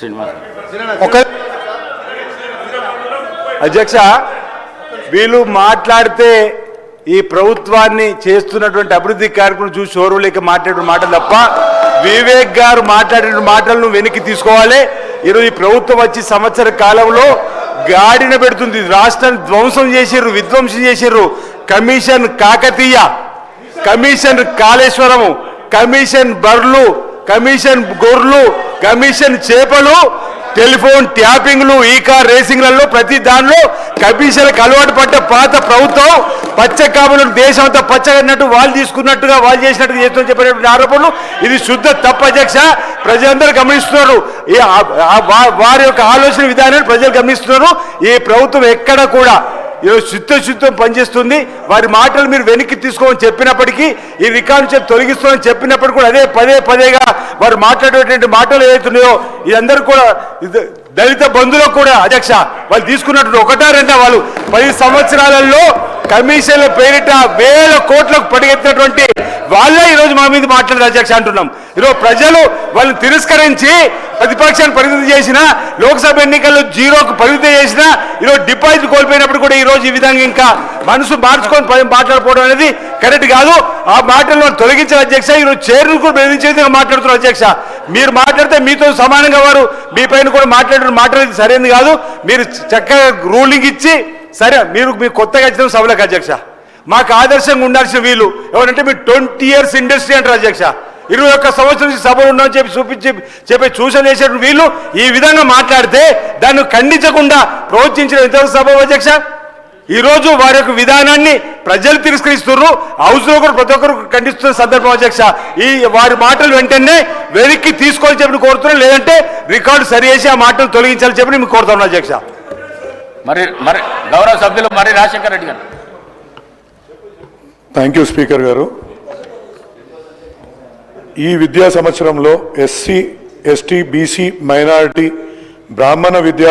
శ్రీనివాస్. ఒక అధ్యక్ష వీళ్ళు మాట్లాడితే ఈ ప్రభుత్వాన్ని చేస్తున్నటువంటి అభివృద్ధి కార్యక్రమం చూసి షోరూలేక మాట్లాడిన మాటలు తప్ప వివేక్ గారు మాట్లాడిన మాటలను వెనక్కి తీసుకోవాలి. ఈరోజు ఈ ప్రభుత్వం వచ్చి సంవత్సర కాలంలో గాడిన పెడుతుంది. రాష్ట్రాన్ని ధ్వంసం చేసిర్రు విధ్వంసం చేసిర్రు. Commission Kakatiya commission Kaleshwaram commission బర్లు కమిషన్ గొర్రెలు కమిషన్ చేపలు టెలిఫోన్ ట్యాపింగ్లు ఈ కార్ రేసింగ్లలో ప్రతి దానిలో కమిషన్లకు అలవాటు పడ్డ పాత ప్రభుత్వం పచ్చ కాపులను దేశం అంతా పచ్చగన్నట్టు వాళ్ళు తీసుకున్నట్టుగా వాళ్ళు చేసినట్టుగా చేస్తుందని చెప్పినటువంటి ఆరోపణలు. ఇది శుద్ధ తప్పు అధ్యక్ష. ప్రజలందరూ గమనిస్తున్నారు. ఈ వారి యొక్క ఆలోచన విధానాన్ని ప్రజలు గమనిస్తున్నారు. ఈ ప్రభుత్వం ఎక్కడ కూడా ఈరోజు చిత్తశుద్ధం పనిచేస్తుంది. వారి మాటలు మీరు వెనక్కి తీసుకోమని చెప్పినప్పటికీ ఈ రికార్డు చెప్పి తొలగిస్తామని చెప్పినప్పటికీ కూడా అదే పదే పదేగా వారు మాట్లాడేటువంటి మాటలు ఏవైతున్నాయో ఇదందరూ కూడా దళిత బంధువులకు కూడా అధ్యక్ష వాళ్ళు తీసుకున్నటువంటి ఒకటా రెండా వాళ్ళు పది సంవత్సరాలలో కమిషన్ల పేరిట వేల కోట్లకు పడిగెత్తినటువంటి వాళ్ళే ఈరోజు మా మీద మాట్లాడారు అధ్యక్ష అంటున్నాం. ఈరోజు ప్రజలు వాళ్ళని తిరస్కరించి ప్రతిపక్షాన్ని పరిమితి చేసిన లోక్సభ ఎన్నికల్లో జీరోకు పరిమితి చేసిన ఈరోజు డిపాజిట్ కోల్పోయినప్పుడు కూడా ఈరోజు ఈ విధంగా ఇంకా మనసు మార్చుకొని ప- అనేది కరెక్ట్ కాదు. ఆ మాటలను తొలగించిన అధ్యక్ష. ఈరోజు చైర్ను కూడా బెదిరించే మాట్లాడుతున్నారు అధ్యక్ష. మీరు మాట్లాడితే మీతో సమానంగా వారు మీ పైన కూడా మాట్లాడిన మాట్లాడేది సరైనది కాదు. మీరు చక్కగా రూలింగ్ ఇచ్చి సరే మీరు మీ కొత్తగా వచ్చిన సభలకు అధ్యక్ష. మాకు ఆదర్శంగా ఉండాల్సిన వీళ్ళు ఎవరంటే మీరు ట్వంటీ ఇయర్స్ ఇండస్ట్రీ అంటారు అధ్యక్ష. ఇరవై ఒక్క సంవత్సరం నుంచి సభ ఉన్నామని చెప్పి చూపించి చెప్పి సూచన చేసే వీళ్ళు ఈ విధంగా మాట్లాడితే దాన్ని ఖండించకుండా ప్రోత్సహించిన ఎంతవరకు సభ అధ్యక్ష. ఈ రోజు వారి యొక్క విధానాన్ని ప్రజలు తిరస్కరిస్తున్నారు. హౌస్లో కూడా ప్రతి ఒక్కరు ఖండిస్తున్న సందర్భం అధ్యక్ష. ఈ వారి మాటలు వెంటనే వెనక్కి తీసుకోవాలని చెప్పి కోరుతున్నాం. లేదంటే రికార్డు సరి చేసి ఆ మాటలు తొలగించాలని చెప్పి మేము కోరుతున్నాం అధ్యక్ష. మరి మరి గౌరవ సభ్యులు మరి రాజశేఖర రెడ్డి గారు. థ్యాంక్ యూ స్పీకర్ గారు. ఈ విద్యా సంవత్సరంలో ఎస్సీ ఎస్టీ బీసీ మైనారిటీ బ్రాహ్మణ విద్యా